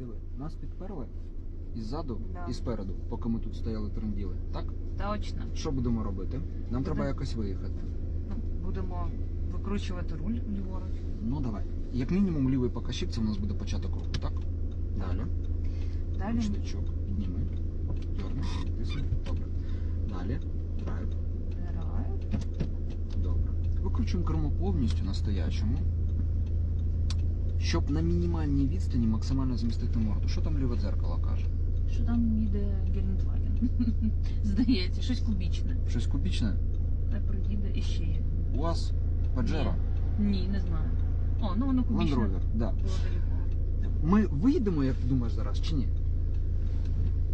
Диви, нас підперли і ззаду, Да. і спереду, поки ми тут стояли тренділи. Так? Точно. Що будемо робити? Нам треба якось виїхати. Ну, будемо викручувати руль ліворуч. Ну давай. Як мінімум лівий покажчик, це у нас буде початок руху, так? Далі. Далі Штичок, підніми. Дьорни, тисни. Добре. Далі. Драйв. драйв. Добре. Викручуємо кермо повністю на стоячому. Щоб на мінімальній відстані максимально змістити морду. Що там ліве дзеркало каже? Що там їде Гелендваген? Здається, щось кубічне. Щось кубічне? Та приїде і ще є. У вас Pajero? Ні, не знаю. О, ну воно Land кубічне. Rover, да. Ми виїдемо, як ти думаєш зараз, чи ні?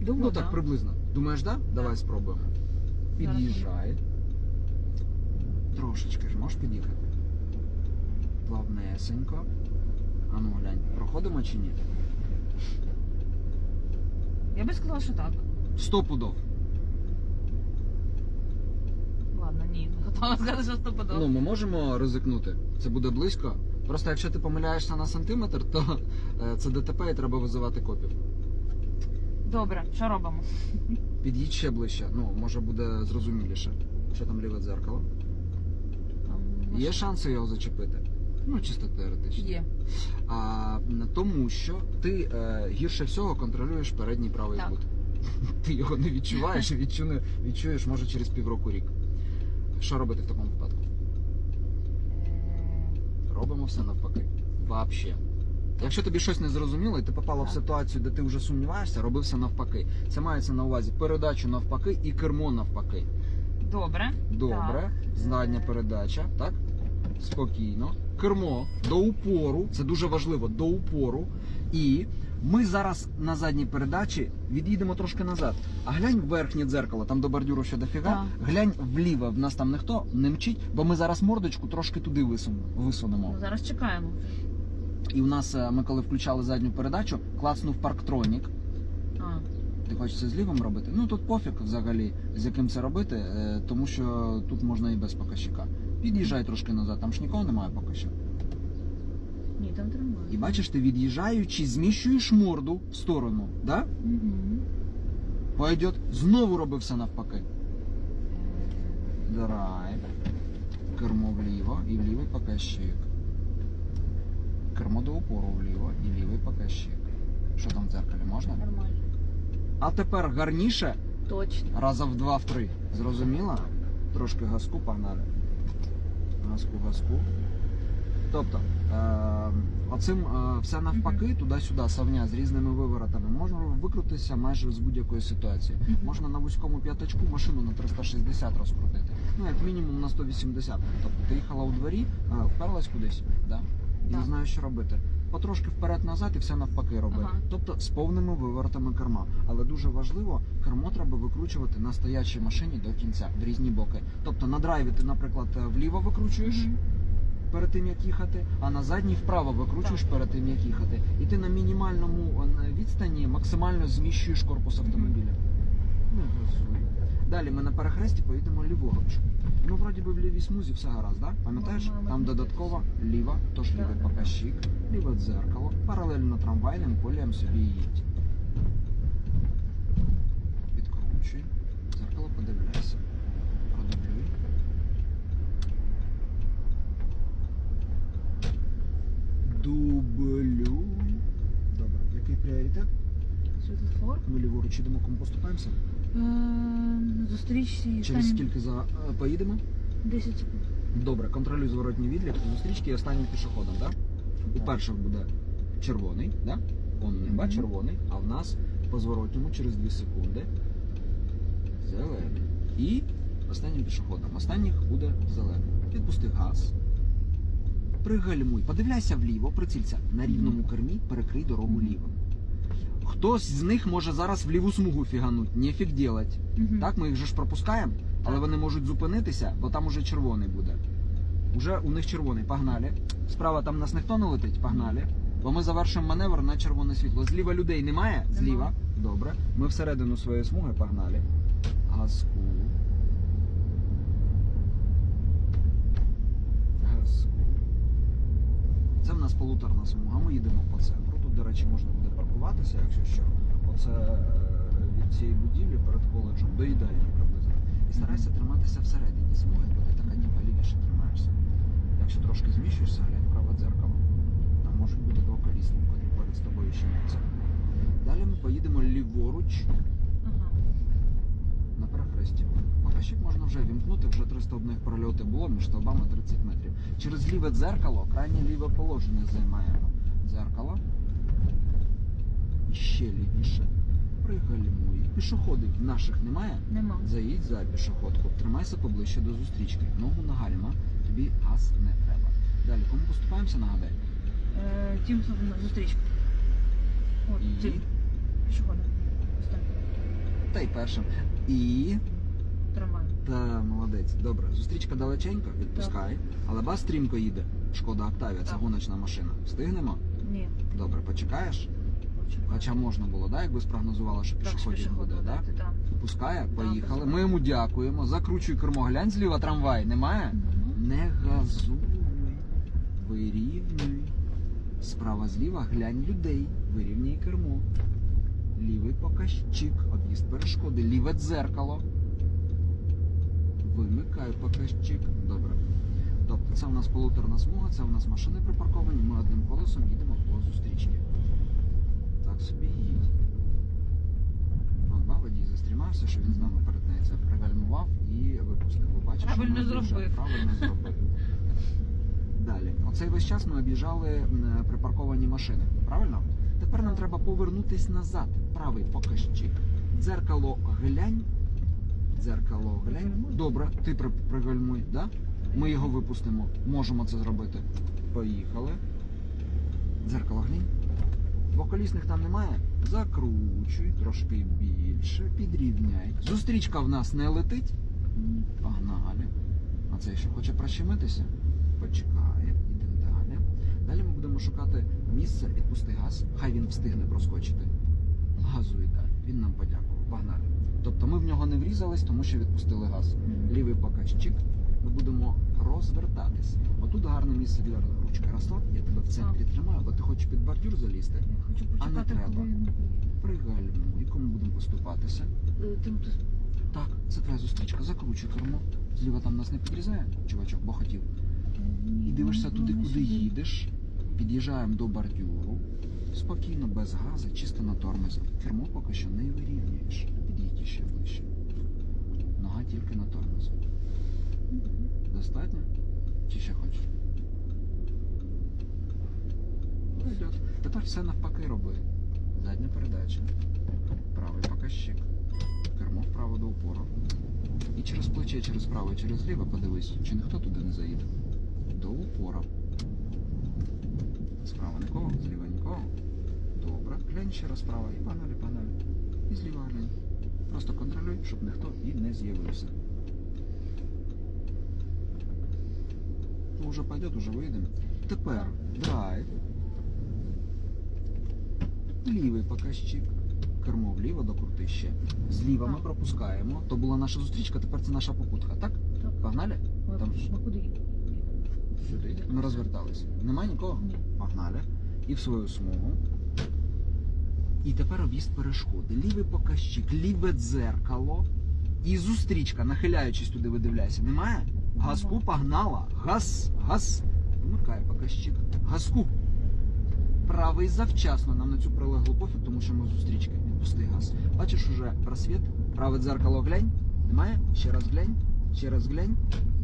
Думаю, ну так, да. приблизно. Думаєш, да? Давай спробуємо. Під'їжджай. Трошечки ж можеш під'їхати. Плавнесенько. А ну глянь, проходимо чи ні? Я би сказала, що так. Сто пудов. Ладно, ні. Готова сказати, що стопудово. Ну, ми можемо ризикнути. Це буде близько. Просто якщо ти помиляєшся на сантиметр, то е, це ДТП і треба визивати копів. Добре, що робимо? Під'їдь ще ближче. Ну, може буде зрозуміліше. Що там ліве дзеркало? Там Є шанси його зачепити? Ну, чисто теоретично. Є. А, тому що ти е, гірше всього контролюєш передній правий Так. кут. Ти його не відчуваєш, і відчуне, відчуєш може через півроку рік. Що робити в такому випадку? Е, Робимо все навпаки. Вообще. Якщо тобі щось не зрозуміло, і ти попала в Так. ситуацію, де ти вже сумніваєшся, роби все навпаки. Це мається на увазі передачу навпаки і кермо навпаки. Добре. Добре, Е. передача, так? Спокійно. Кермо до упору, це дуже важливо, до упору. І ми зараз на задній передачі від'їдемо трошки назад. А глянь в верхнє дзеркало, там до бордюру ще дофіга. Так. Глянь вліво, в нас там ніхто не мчить, бо ми зараз мордочку трошки туди висунемо. Ну, зараз чекаємо. І у нас, е, ми коли включали задню передачу, клацнув парктронік. А, Ти хочеш це з лівим робити? Ну тут пофіг взагалі, з яким це робити, е, тому що тут можна і без показчика. Під'їжджай трошки назад, там ж нікого немає поки що. ні, там тримає. І бачиш, ти від'їжджаючи, зміщуєш морду в сторону, да? Угу. Пойдет, знову роби все навпаки. Драйв. Кермо вліво і лівий показчик. Кермо до упору вліво і лівий показчик. Що там в дзеркалі можна? Нормально. А тепер гарніше Точно. раза в два, в три. Зрозуміла? Трошки газку погнали. Газку, газку. Тобто, е, оцим е, все навпаки, туди-сюди, савня з різними виворотами, можна викрутитися майже з будь-якої ситуації. Можна на вузькому п'ятачку машину на 360 розкрутити. Ну, як мінімум на 180. Тобто ти їхала у дворі, е, вперлась кудись, да? і не знаю, що робити. Потрошки вперед-назад і все навпаки роби. Ага. Тобто з повними виворотами керма. Але дуже важливо, кермо треба викручувати на стоячій машині до кінця, в різні боки. Тобто на драйві ти, наприклад, е, вліво викручуєш Мгм. перед тим як їхати, а на задній вправо викручуєш Так. перед тим як їхати. І ти на мінімальному е, відстані максимально зміщуєш корпус автомобіля. Ну, газуй. Далі ми на перехресті поїдемо ліворуч. Ну, вроді би в лівій смузі все гаразд, да? Пам'ятаєш? Там ми додатково ліва, тож Да, лівий показчик, ліве дзеркало, паралельно трамвайним коліям собі їдь. Підкручуй. Дзеркало подивляйся. Продублюй. Дублюй. Добре. Який пріоритет? Світлофор. Ми ліворуч ідемо, кому поступаємося? Е, Зустрічці Через скільки за е, поїдемо? 10 секунд. Добре, контролюй зворотній відлік зустрічки і останнім пішоходом, так? У перших буде червоний, да? Он неба Мгм. червоний, а в нас по зворотньому через 2 секунди зелений. І останнім пішоходом. Останніх буде зелений. Відпусти газ. Пригальмуй. Подивляйся вліво, прицілься. На рівному кермі перекрий дорогу лівим. Хтось з них може зараз в ліву смугу фігануть, нефіг делать. Мгм. Так, ми їх же ж пропускаємо, але вони можуть зупинитися, бо там уже червоний буде. Уже у них червоний, погнали. Справа там нас ніхто не летить, погнали. Бо ми завершимо маневр на червоне світло. Зліва людей немає? Зліва. Добре. Ми всередину своєї смуги погнали. Газку. Газку. Це в нас полуторна смуга. Ми їдемо по центру. Тут, до речі, можна буде паркувати. якщо що. Оце е, від цієї будівлі перед коледжем до їдальні приблизно. І старайся триматися всередині смуги, бо ти така ніби лівіше тримаєшся. Якщо трошки зміщуєшся, глянь праве дзеркало. Там можуть бути двоколісні, котрі поряд з тобою щемляться. Далі ми поїдемо ліворуч Ага. на перехресті. Показчик можна вже вімкнути, вже 301 прольоти було між стовбами 30 метрів. Через ліве дзеркало, крайнє ліве положення займаємо. Дзеркало. Ще лівіше. Пригальмуй. Пішоходів наших немає. Нема. Заїдь за пішоходку, тримайся поближче до зустрічки. Ногу на гальма, тобі газ не треба. Далі, кому поступаємося, нагадай. Е, Тім на зустрічку. От, І? Ось. Та й першим. І. Трамвай. Та молодець. Добре, зустрічка далеченько, відпускай. Але бас стрімко їде. Шкода Октавія, це Так. гоночна машина. Встигнемо? Ні. Добре, почекаєш? Хоча можна було, да, якби спрогнозувала, що пішоходів буде, да? так. Пускає, поїхали. Ми йому дякуємо. Закручуй кермо. Глянь зліва трамвай, немає? Мгм. Не газуй, вирівнюй. Справа зліва глянь людей, вирівняй кермо. Лівий показчик, об'їзд перешкоди, ліве дзеркало. Вимикай показчик. Добре. Тобто це у нас полуторна смуга, це у нас машини припарковані, ми одним колесом їдемо по зустрічці. Так собі їдь. Водій застрімався, що він з нами перетнеться, пригальмував і випустив. Ви бачите, що Правильно зробив. Правильно зробив. Далі. Оцей весь час ми об'їжджали припарковані машини. Правильно? Тепер нам треба повернутись назад. Правий показчик. Дзеркало глянь. Дзеркало глянь. Добре, ти пригальмуй, да? Ми його випустимо. Можемо це зробити. Поїхали. Дзеркало глянь. Двоколісних там немає. Закручуй трошки більше, підрівняй. Зустрічка в нас не летить. Погнали. А цей ще хоче прищемитися? Почекає, йдемо далі. Далі ми будемо шукати місце, відпусти газ. Хай він встигне проскочити. Газуй далі. Він нам подякував. Погнали. Тобто ми в нього не врізались, тому що відпустили газ. Лівий показчик. Ми будемо розвертатись. Отут гарне місце для ручки розслаб. Я тебе в центрі тримаю, бо ти хочеш під бордюр залізти. Я хочу А не почекати, треба. коли Пригальмуй, кому будемо поступатися. Е, Так, це твоя зустрічка, закручуй кермо. Зліва там нас не підрізає, чувачок, бо хотів. І дивишся туди, куди їдеш. Під'їжджаємо до бордюру. Спокійно, без газу, чисто на тормозі. Кермо поки що не вирівнюєш. Підійди ще ближче. Нога тільки на тормозі. Достатньо? Чи ще хочеш? Пойдет. Тепер все навпаки роби. Задня передача. Правий показчик. Кермо вправо до упору. І через плече, через право, і через ліве подивись, чи ніхто туди не заїде. До упора. Справа нікого, зліва нікого. Добре. Глянь ще раз справа і погнали, погнали. І зліва глянь. Просто контролюй, щоб ніхто і не з'явився. Вже пойдет, уже вийдемо. Тепер драйв. Лівий показчик. Кермо вліво докрути ще. Зліва ми пропускаємо. То була наша зустрічка, тепер це наша попутка, так? Так. Погнали? Там ж- куди? Сюди. Ми розверталися. Нема нікого? Ні. Погнали. І в свою смугу. І тепер об'їзд перешкоди. Лівий показчик, ліве дзеркало. І зустрічка, нахиляючись туди, видивляйся. Немає? Газку погнала. Газ, газ. Вмикай показчик. Газку. Правий завчасно нам на цю прилеглу пофіг, тому що ми зустрічки. Відпусти газ. Бачиш уже просвіт? Праве дзеркало глянь. Немає? Ще раз глянь. Ще раз глянь.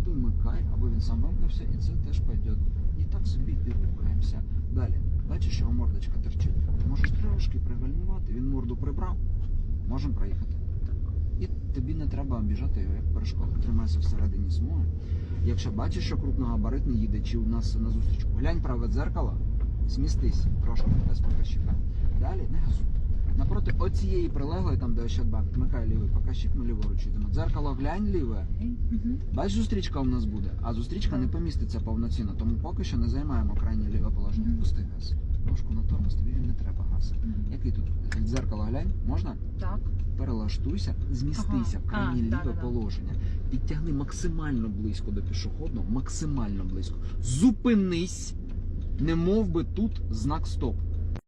Вимикай, або він сам вимкнувся, і це теж пойде. І так собі і рухаємося. Далі. Бачиш, його мордочка торчить. Можеш трошки пригальмувати, він морду прибрав. Можемо проїхати. І тобі не треба обіжати його як перешкоду. Тримайся всередині смуги. Якщо бачиш, що крупногабаритний їде, чи у нас на зустрічку, глянь праве дзеркало, змістись трошки без показчика. Далі не газуй. Напроти оцієї прилеглої, там де Ощадбанк, вмикай лівий показчик, ми ліворуч йдемо. Дзеркало глянь ліве. Бач, зустрічка у нас буде, а зустрічка не поміститься повноцінно, тому поки що не займаємо крайнє ліве положення. Пусти газ. Ножку на тормоз, тобі не треба газ. Який тут дзеркало глянь? Можна? Так. Перелаштуйся, змістися Ага. в крайнє ліве положення. Підтягни максимально близько до пішохідного, максимально близько. Зупинись, не мов би тут знак стоп.